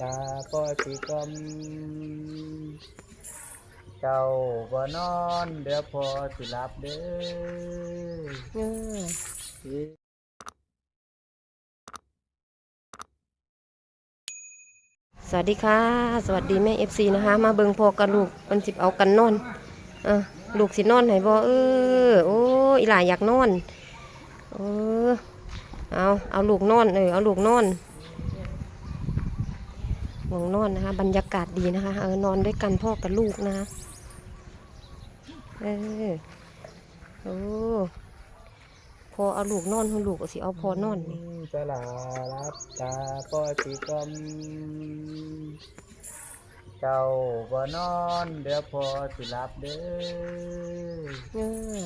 ตาก็สิกลมเจ้าบ่นอนเดี๋ยวพอสิหลับเด้เอออ สวัสดีค่ะ สวัสดีแม่เอฟซีนะคะ มาเบิงพอกันลูกมันสิบเอากันนอนอะลูกสินอนไหนบ่เออโอ้อีหลายอยากนอนเออเอาเอาลูกนอนเออเอาลูกนอน หวงนอนนะคะ บรรยากาศดีนะคะเออนอนด้วยกันพ่อกับลูกนะคะเออโอ้พอเอาลูกนอนให้ลูกก็สิเอาพอนอนนี่สลารับตาก็สิกลมเจ้าบ่นอนเดี๋ยวพอสิหลับเด้เออ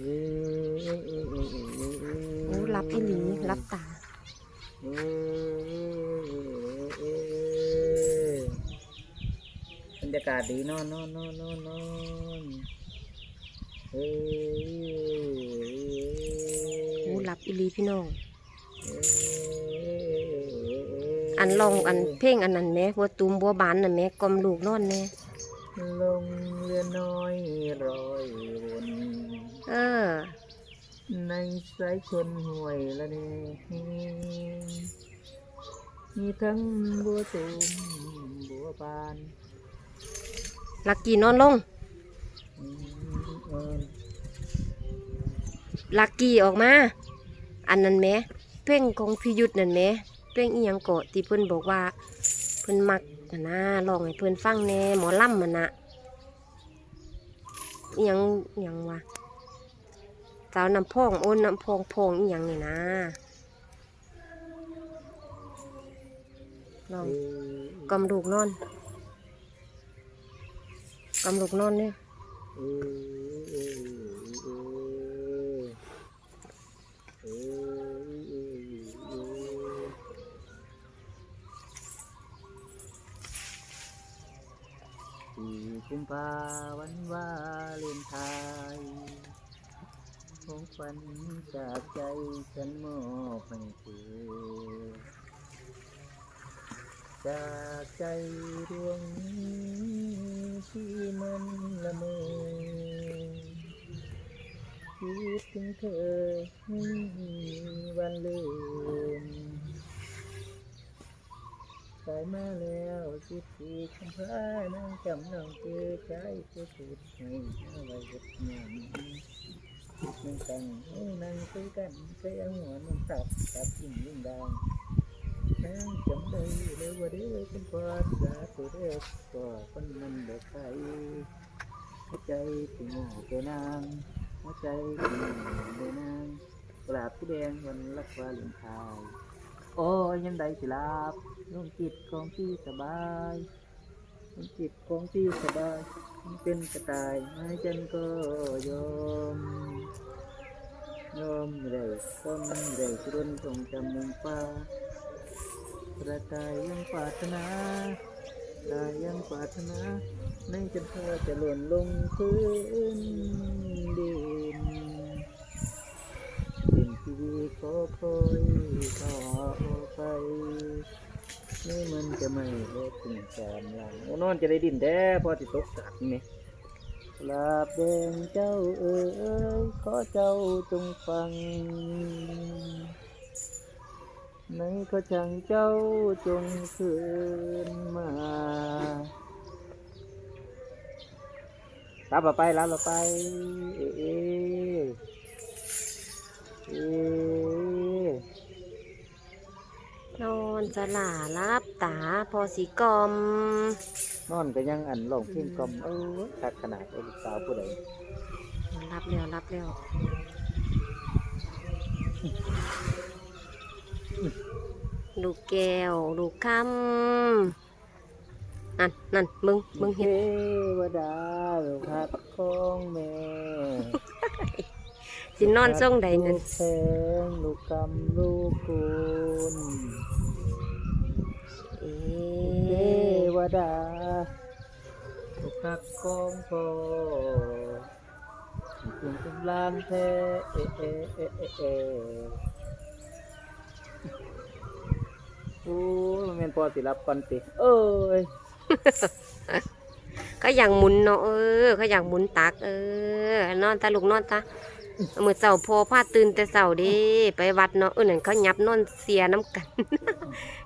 อโอ้รับอีหลีรับตา เอ้ย รรยากาศดีนอนนอนนอนนอนนอนเอ้ยโอ้รับอีหลีพี่น้อง อันลองอันเพลงอันนั้นแหม่บัวตูมบัวบานน่ะแหม่กลมลูกนอนแน่ลงเรือน้อยรอยวนเออ ในสายชนห่วยละเนมีทั้งบัวตูมบัวบาน ลักกี้นอนลง ลักกี้ออกมา อันนั้นแหม่เพลงของพิยุทธ์นั่นแหม่เพลงอีหยังเกาะที่เพิ่นบอกว่า เพิ่นมักนะนะร้องให้เพิ่นฟังแหน่หมอลำมันนะอีหยังอีหยังวะสาวน้ำพองโอนน้ำพองพองอีหยังนี่นะลองกำลูกนอน กำลูกนอนเนี่ยสี่กุมภาวันวาเลนไทน์ของฝันจากใจฉันมอบให้เธอจากใจดวงนี้ ที่มันละเมอคิดถึงเธอไม่มีวันลืมสายมาแล้วสิบสี่คุมภานั่งจำน้องเจอใจเพื่อสุดให้เอาไว้กับเงินนั่งกันให้นั่งคุยกันใช้เอาหัวนอนสับกับยิ่งยิ่งดัง งจำได้เลยว่าเด้อเป็นกอดสาตัวเด็กก็คนมันเด็กไทยหัวใจที่หมูเกนางหัวใจที่หมูเกนางกราบที่แดงวันรักวาเลนไทน์โอ้ยยังใดสิลาบลงจิตของพี่สบายลงจิตของพี่สบายมันเป็นกระต่ายไม้จันก็ยอมยอมไม่ได้ต้นไม่นตรงจำมุมฟ้า กระต่ายยังปรารถนาตายยังปรารถนา ในจนเธอจะหล่นลงพื้นดินดินที่ดีขอคอยต่อไปนี่มันจะไม่เลิกถึงแสนหลังโอ้นอนจะได้ดินแด้พอติตกสักนี่ลาบแดงเจ้าเอ๋ยขอเจ้าจงฟัง ก็ช่างเจ้าจงคืนมารับเราไปรับเราไป เอเอเอนอนสลารับตาพอสีกลมนอนก็ยังอันร้องเพลงกล่อมเออคักขนาดเอลูกสาวผู้ใดรับแล้วรับแล้ว ลูกแก้ว ลูกคำนั่นนั่นมึงมึงเทเห็นวดาลูกหักของแม่สินอนส่งใดนั่นลูกแพงลูกกำลูกกุลเอเท๊ะวดาลูกหักของพ่อคุณกำลังแท้เอะเอะเอะเอ โอ้ยมันเป็นพอสิรับก่อนติเอ้ยก็อยากหมุนเนาะเออเขาอยากหมุนตัก เออนอนตาลูกนอนตาเมื่อเสาพอพาตื่นแต่เสาเดิไปวัดเนาะเออนั่นเขายับนอนเสียน้ำกัน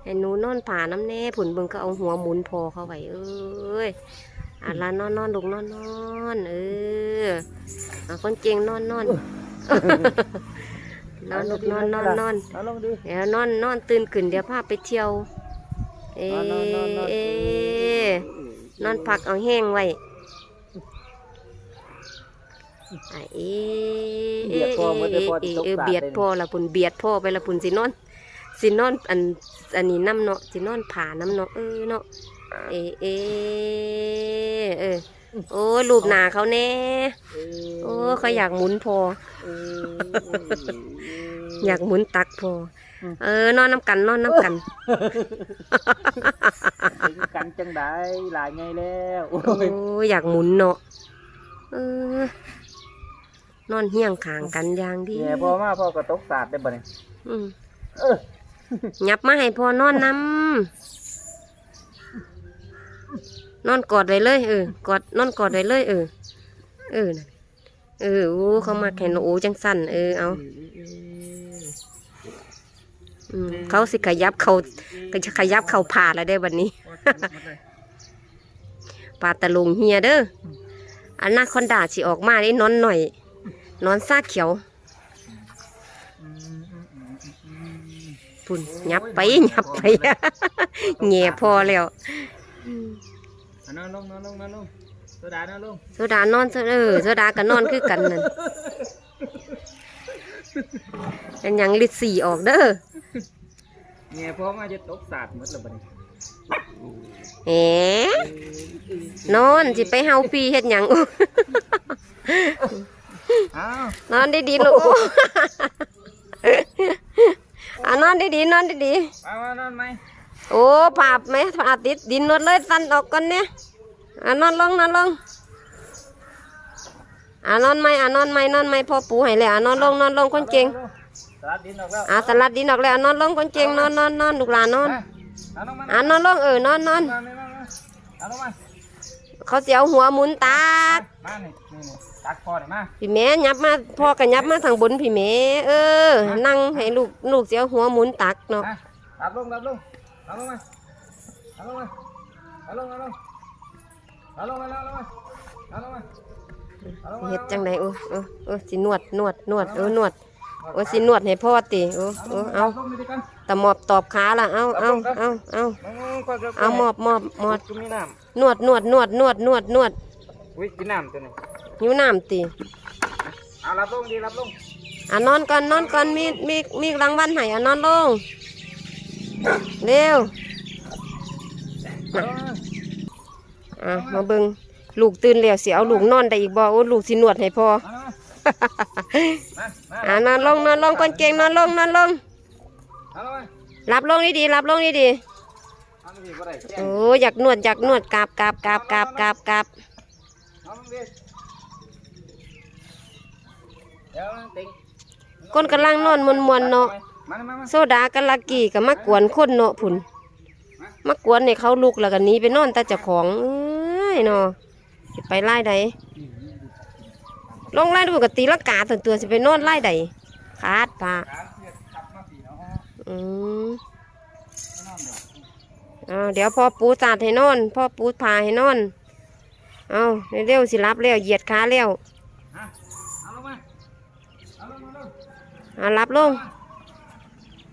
ไอ้หนูนอนผ่าน้ำแน่ผุนเบิ่งก็เอาหัวหมุนพอเข้าไปเอ้ยอะลานอนนอนลูกนอนนอนเอออะคนเก่งนอนนอน นอนลูกนอนนอนนอนเอาลงดิเดี๋ยวนอนนอนตื่นขึ้นเดี๋ยวพาไปเที่ยว เอนอนนอนนอนนอนเอนอนพักเอาแห้งไว้อะเอเบียดพอมันจะพอเอจะตกเออสาดเบียดเลยพอละปุ่นเบียดพ่อไปละปุ่นสินอนสินอนอันอันนี้น้ำเนาะสินอนผ่าน้ำเนาะเออเนาะเอเอเออ โอ้ยรูปหนาเขาแน่เอ้ยโอ้เขาอยากหมุนพอเอ้ยอยากหมุนตักพออเออนอนน้ำกันนอนน้ำกันถึงกันจังได้หลายไงแล้วโอ้โอ้ยยอยากหมุนเนาะเออนอนเฮี้ยงขางกันอย่างดีแย่พอมาพ่อก็ตกสาดได้บ่เนี่ยอืมเออยับมาให้พ่อนอนนำ นอนกอดไว้เลยเออกอดนอนกอดไว้เลย เออ เออนั่นเออโอ้เขามาแข่งโอ้จังสั่นเออเอาอืมเขาสิขยับเขาก็จะขยับเขาผ่าแล้วได้วันนี้ ปลาตะลุงเฮียเด้ออันนาคอนดาสิออกมาได้นอนหน่อย นอนซากเขียวพุ่นยับไปยับไปแง่พอแล้ว อะนอนลงนอนลงนอนลงโซดานอนลงโซดานอนเออโซดาก็นอนคือกันนั่นเป็นหยังลิดสี่ออกเด้อแย่พอมาจะตกสาดหมดแล้วบ่เนี่ยแหมนอนสิไปเฮาปีเฮ็ดหยังอ้าวนอนดีๆลูกอะนอนดีๆนอนดีมามานอนไหมๆ โอ้ผาบไหมผาติดดินหมดเลยสั่นออกก่อนเนี่ยอะนอนลงนอนลงอะนอนไหมอะนอนไหมนอนไหมพ่อปูให้เลยอะนอนลงนอนลงคนเก่งสลัดดินออกแล้วอะสลัดดินออกแล้วอะนอนลงคนเก่งนอนนอนนอนลูกหลานนอนมาเอาลงมาอะนอนลงเออนอนนอนมามามาเอาลงมาเขาเสียวหัวหมุนตากมานี่นี่นี่ตักพอหน่อยมาพี่แม่ยับมาพ่อก็ยับมาทางบนพี่แม่เออ นั่งให้ลูกลูกเสียวหัวหมุนตักเนาะมารับลงรับลง เอาลงมาเอาลงมาเอาลงเอาลงเอาลงมาเอาลงมาเอาลงมาเอาลงมาเฮ็ดจังไดโอ้โอ้โอ้สินวดนวดนวดเออนวดโอ้สินวดให้พ่อติโอ้โอ้เอาลงนี่ดิกันตะหมอบตอบขาล่ะเอาเอาเอาเอาลงๆก่อนๆเอาหมอบหมอบหมอบกินน้นวดนวดนวดนวดนวดนวดำอุ้ยกินน้ำตัวนี้หิวน้ำติเอารับลงดีรับลงอะนอนก่อนนอนก่อนมีมีมีรางวัลให้อะนอนลง เร็วอะมาเบิ่งลูกตื่นแล้วสิเอาลูกนอนได้อีกบ่โอ้ลูกสินวดให้พ่ออ่านอนลงนอนลงก่อนเก่งนอนลงนอนลงเอาลงมารับลงดีๆรับลงดีเอาลงดิบ่ได้แจ้ๆโอ้อยากนวดอยากนวดกราบกราบกราบกราบกราบกราบเอาลงดิเดี๋ยวติงคนกำลังนอนมวนๆเนาะ โซดากับลักกี้ก็มากวนคนเนาะพุ่นมากวนให้เขาลุกแล้วก็หนีไปนอนแต่เจ้าของเอ้ยเนาะสิไปไล่ใดลงไล่ดูกตีละกาตัวตัวสิไปนอนไล่ใดขาดปาการเสียบขับมาปีเนาะอืมไม่นอนเดี๋ยวเอาเดี๋ยวพ่อปูสาดให้นอน พ่อปูพาให้นอน เอาเร็วๆสิรับแล้วเหยียดขาแล้วฮะเอาลงมาเอาลงมาลงเอารับลงเ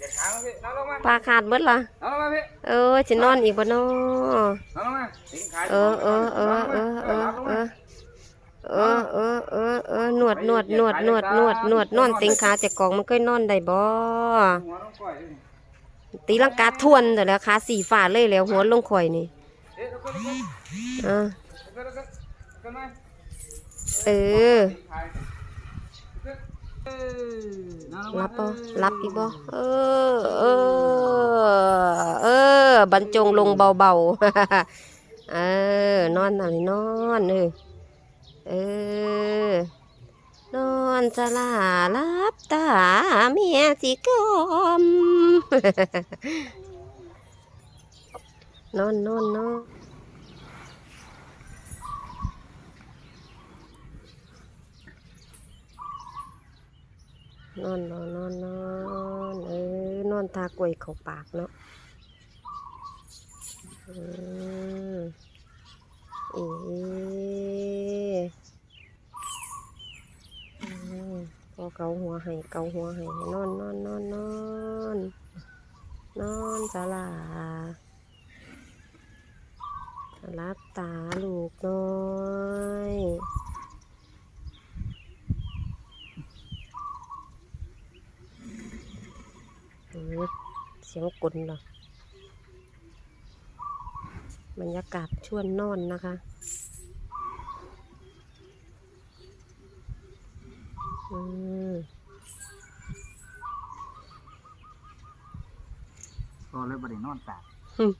มาพี่พี่เด็ดขามาพี่เอาลงมาผาขาดหมดละเอาลงมาพี่เออจะนอนอีกบ่นอเอาลงมาถึงขาเออเออเออเออเออเออเออเออเออเออนวดนวดนวดนวดนวดนวดนอนติงขาแต่กองมันก็นอนได้บ่หัวน้องก้อยด้วยตีลังกาทวนแต่แล้วขาสีฟ้าเลยแล้วหัวลงข่อยนี่อ่าเออ รับบ่รับอีกบ่เออ เออ เออ บรรจงลงเบาๆ เออ นอนอะไรนอนเออ เออ นอนสลารับตาเมียสิกลมนอนนอนนอน นอนนอนนอนนอนเออนอนตากล้วยเข้าปากเนาะอืมเออืมพอเกาหัวให้เกาหัวให้นอนนอนนอนนอนนอนสลารับตาลูกนอยอืมเสียงกลนเหรอบรรยากาศชวนนอนนะคะอืมพอเลยบริโนอนตากอืม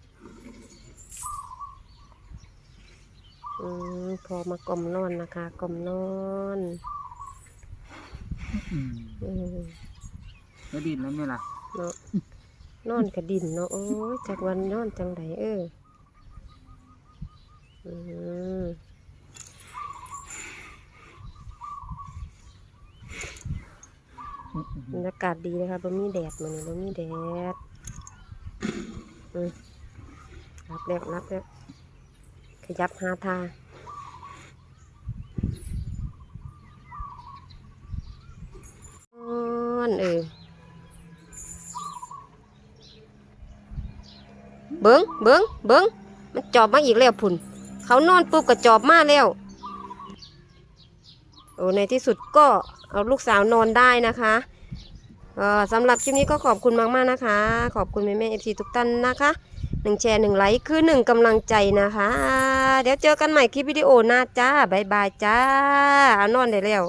พอมากลมนอนนะคะกลมนอนอืมแล้วดินแล้วไหมล่ะ เนาะ นอนกระดินเนาะโอ้ยจากวันนอนจังไดเอออืมบรรยากาศดีนะคะบ่มีแดดมันบ่มีแดดอืมรับแล้วรับแล้วขยับหาทาอนเออ เบิ้งเบิ้งเบิ้งมันจอบมาอีกแล้วพุ่น เขานอนปุ๊บก็จอบมาแล้ว โอ้ในที่สุดก็เอาลูกสาวนอนได้นะคะเออสำหรับคลิปนี้ก็ขอบคุณมากๆนะคะ ขอบคุณแม่แม่เอฟซีทุกท่านนะคะหนึ่งแชร์หนึ่งไลค์คือหนึ่งกำลังใจนะคะ เดี๋ยวเจอกันใหม่คลิปวิดีโอหน้าจ้าบายบายจ้า เอานอนได้แล้ว